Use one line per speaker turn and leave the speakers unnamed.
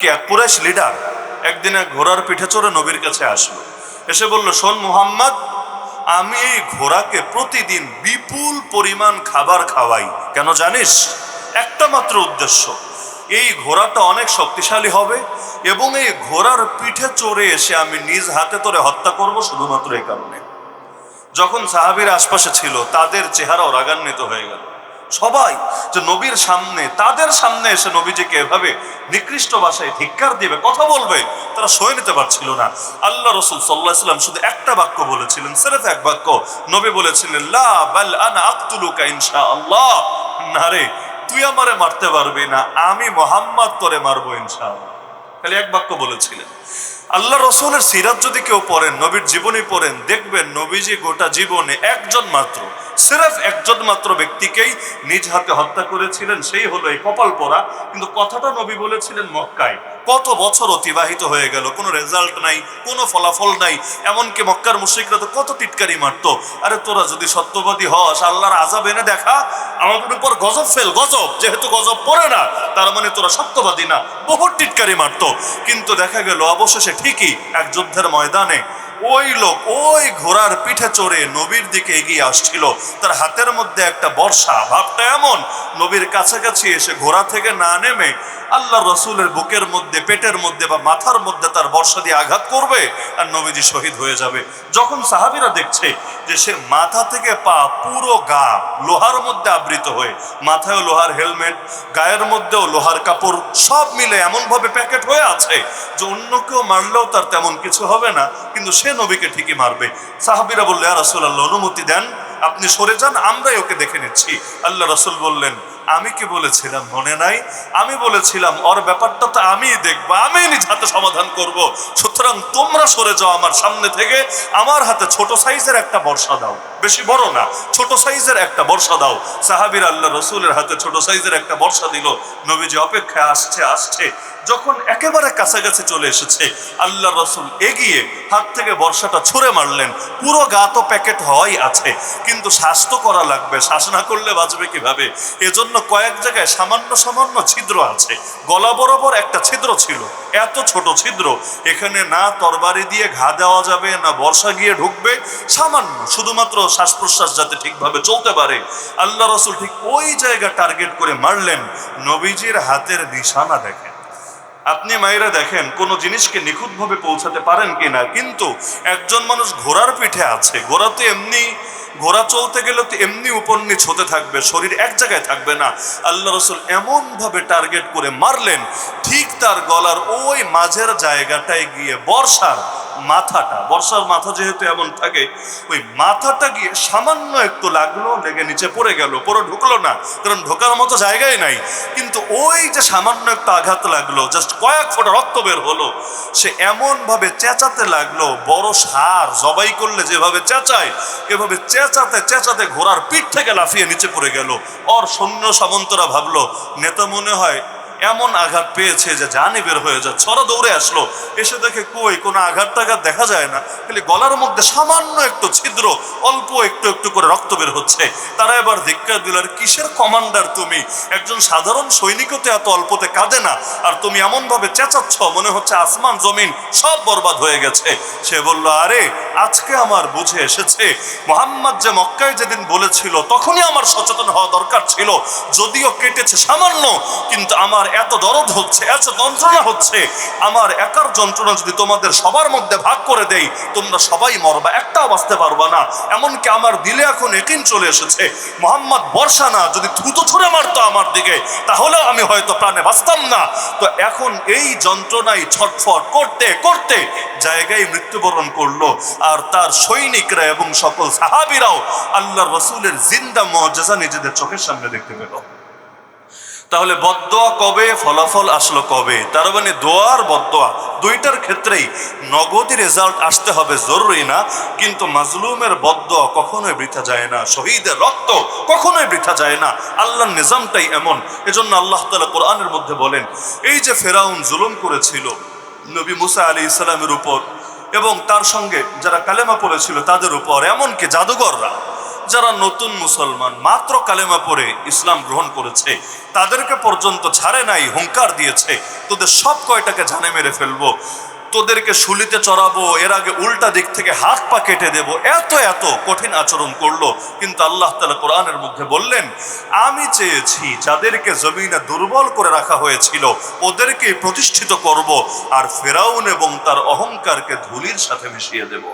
এক কুরাইশ লিডার একদিন এক ঘোড়ার পিঠে চড়ে নবীর কাছে আসলো। এসে বলল, শোন মুহাম্মদ, আমি এই ঘোড়াকে প্রতিদিন বিপুল পরিমাণ খাবার খাওয়াই। কেন জানিস? একটা মাত্র উদ্দেশ্য, এই ঘোড়াটা অনেক শক্তিশালী হবে এবং এই ঘোড়ার পিঠে চড়ে এসে আমি নিজ হাতে তোরে হত্যা করব শুধুমাত্র এই কারণে। যখন সাহাবীর আশপাশে ছিল, তাদের চেহারাও রাগান্বিত হয়ে গেল। সবাই যে নবীর সামনে, তাদের সামনে এসে নবীজিকে এভাবে নিকৃষ্ট ভাষায় ধিক্কার দিবে, কথা বলবে, তারা সয়ে নিতে পারছিল না। আল্লাহ রসুল সাল্লাহ শুধু একটা বাক্য বলেছিলেন সেরেফ এক বাক্য। নবী বলেছিলেন, লা না রে, তুই আমারে মারতে পারবি না, আমি মোহাম্মদ করে মারবো ইনশাআল্লাহ। খালি এক বাক্য বলেছিলেন আল্লাহ রসুলের সিরাত যদি কেউ পড়েন, নবীর জীবনী পড়েন, দেখবেন নবীজি গোটা জীবনে একজন মাত্র সিরাফ একজন মাত্র ব্যক্তিকেই নিজ হাতে হত্যা করেছিলেন, সেই হলো এই কপাল পরা। কিন্তু কথাটা নবী বলেছিলেন মক্কায়। কত বছর অতিবাহিত হয়ে গেল, কোনো রেজাল্ট নাই, কোনো ফলাফল নাই, এমনকি মক্কার মুশ্রিকরা তো কত টিটকারি মারত। আরে তোরা যদি সত্যবাদী হস, আল্লাহর আজাব এনে দেখা, আমাদের উপর গজব ফেল, গজব, যেহেতু গজব পড়ে না, তার মানে তোরা সত্যবাদী না বহু টিটকারি মারত। কিন্তু দেখা গেল, অবশেষে ঠিকই এক যুদ্ধের ময়দানে ওই লোক, ওই ঘোড়ার পিঠে চড়ে নবীর দিকে এগিয়ে আসছিল। তার হাতের মধ্যে একটা বর্ষা, ভাবটা এমন। নবীর কাছাকাছি এসে ঘোড়া থেকে না নেমে আল্লাহ রসুলের বুকের মধ্যে, পেটের মধ্যে বা মাথার মধ্যে তার বর্ষা দিয়ে আঘাত করবে আর নবীজি শহীদ হয়ে যাবে। যখন সাহাবিরা দেখছে যে সে মাথা থেকে পা পুরো গা লোহার মধ্যে আবৃত হয়ে মাথায় লোহার হেলমেট, গায়ের মধ্যেও লোহার কাপড়, সব মিলে এমনভাবে প্যাকেট হয়ে আছে যে অন্য কেউ মারলেও তার তেমন কিছু হবে না। কিন্তু সে নবীকে ঠিকই মারবে। সাহাবিরা বললে আর রাসূলুল্লাহ, অনুমতি দেন। আপনি সরে যান, আমরাই ওকে দেখে নিচ্ছি। আল্লাহ রসুল বললেন, আমি কি বলেছিলাম মনে নাই? আমি বলেছিলাম, ওর ব্যাপারটা তো আমি দেখব আমি নিজ হাতে সমাধান করব। সুতরাং তোমরা সরে যাও আমার সামনে থেকে, আমার হাতে ছোট সাইজের একটা বর্ষা দাও। বেশি বড় না, ছোট সাইজের একটা বর্ষা দাও। সাহাবির আল্লাহ রসুলের হাতে ছোট সাইজের একটা বর্ষা দিল। নবীজি অপেক্ষায় আসছে আসছে। যখন একেবারে কাছাকাছি চলে এসেছে আল্লাহ রসুল এগিয়ে হাত থেকে বর্ষাটা ছুঁড়ে মারলেন। পুরো গা তো প্যাকেট হওয়াই আছে, কিন্তু শ্বাস তো করা লাগবে, শ্বাস না করলে বাঁচবে কীভাবে? এজন্য কয়েক জায়গায় সামান্য সামান্য ছিদ্র আছে। গলা বরাবর একটা ছিদ্র ছিল, এত ছোট ছিদ্র। এখানে না তরবারি দিয়ে ঘা দেওয়া যাবে, না বর্ষা গিয়ে ঢুকবে, সামান্য, শুধুমাত্র শ্বাস প্রশ্বাস যাতে ঠিকভাবে চলতে পারে। আল্লাহ রসুল ঠিক ওই জায়গা টার্গেট করে মারলেন। নবীজির হাতের নিশানা দেখেন। আপনি মায়েরা দেখেন, কোনো জিনিসকে নিখুঁতভাবে পৌঁছাতে পারেন কিনা? কিন্তু একজন মানুষ ঘোড়ার পিঠে আছে। ঘোড়া তো এমনি, ঘোড়া চলতে গেলে তো এমনি উপর নিচ হতে থাকবে, শরীর এক জায়গায় থাকবে না। আল্লাহ রসুল এমনভাবে টার্গেট করে মারলেন, ঠিক তার গলার ওই মাঝের জায়গাটায় গিয়ে বর্ষার মাথাটা, বর্ষার মাথা যেহেতু এমন থাকে, ওই মাথাটা গিয়ে সামান্য একটু লাগল, লেগে নিচে পড়ে গেল, পুরো ঢুকলো না, কারণ ঢোকার মতো জায়গায় নাই। কিন্তু ওই যে সামান্য একটা আঘাত লাগল জাস্ট কয়েক ফোঁটা রক্ত বের হলো, সে এমন ভাবে চেঁচাতে লাগল, বড় সার জবাই করলে যেভাবে চেঁচায়, এভাবে চেঁচাতে চেঁচাতে ঘোড়ার পিঠ থেকে লাফিয়ে নিচে পড়ে গেল। ওর সৈন্য সামন্তরা ভাবলো, নেতা মনে হয় এমন আঘাত পেয়েছে যে জানি বের হয়ে যায়। ছড়া দৌড়ে আসলো। এসে দেখে, কই, কোনো আঘাত টাঘাত দেখা যায় না। খালি গলার মধ্যে সামান্য একটু ছিদ্র, অল্প একটু একটু করে রক্ত বের হচ্ছে। তারা এবার ধিক্কার দিল, আর, কিসের কমান্ডার তুমি? একজন সাধারণ সৈনিকও তো এত অল্পতে কাঁদে না। আর তুমি এমন ভাবে চেঁচাচ্ছ, মনে হচ্ছে আসমান, জমিন সব বরবাদ হয়ে গেছে। সে বলল, আরে, আজকে আমার বুঝে এসেছে। মোহাম্মদ যে মক্কায় যেদিন বলেছিল, তখনই আমার সচেতন হওয়া দরকার ছিল। যদিও কেটেছে সামান্য, কিন্তু আমার এত দরদ হচ্ছে, এত যন্ত্রণা হচ্ছে। আমার একার যন্ত্রণা যদি তোমাদের সবার মধ্যে ভাগ করে দেই, তোমরা সবাই মরবা, একটাও বাঁচতে পারবা না। এমনকি আমার দিলে এখন একিন চলে এসেছে। মোহাম্মদ বর্ষা না, যদি থুতো ছুঁড়ে মারতো আমার দিকে, তাহলেও আমি হয়তো প্রাণে বাঁচতাম না। তো এখন এই যন্ত্রণায় ছটফট করতে করতে জায়গায় মৃত্যুবরণ করল। আর তার সৈনিকরা এবং সকল সাহাবিরাও আল্লাহ রসুলের জিন্দা মর্যাদা নিজেদের চোখের সামনে দেখতে পেল। তাহলে বদোয়া কবে? ফলাফল আসলো কবে? তার মানে দোয়ার বদোয়া দুইটার ক্ষেত্রেই নগদি রেজাল্ট আসতে হবে জরুরি না, কিন্তু মাজলুমের বদোয়া কখনোই বৃথা যায় না। শহীদের রক্ত কখনোই বৃথা যায় না। আল্লাহর নিজামটাই এমন। এজন্য আল্লাহ তালা কোরআনের মধ্যে বলেন, এই যে ফেরাউন জুলুম করেছিল নবী মুসা আলী ইসলামের উপর এবং তার সঙ্গে যারা কালেমা পড়েছিল তাদের উপর, এমনকি জাদুঘররা যারা নতুন মুসলমান, মাত্র কালেমা পড়ে ইসলাম গ্রহণ করেছে, তাদেরকে পর্যন্ত ছাড়ে নাই, হুঙ্কার দিয়েছে, তোদের সব কয়টাকে জানে মেরে ফেলব, তোদেরকে শুলিতে চড়াবো, এর আগে উল্টা দিক থেকে হাত পা কেটে দেব, এত এত কঠিন আচরণ করল, কিন্তু আল্লাহ তালা কোরআনের মধ্যে বললেন, আমি চেয়েছি যাদেরকে জমিনে দুর্বল করে রাখা হয়েছিল ওদেরকে প্রতিষ্ঠিত করব, আর ফেরাউন এবং তার অহংকারকে ধুলির সাথে মিশিয়ে দেব।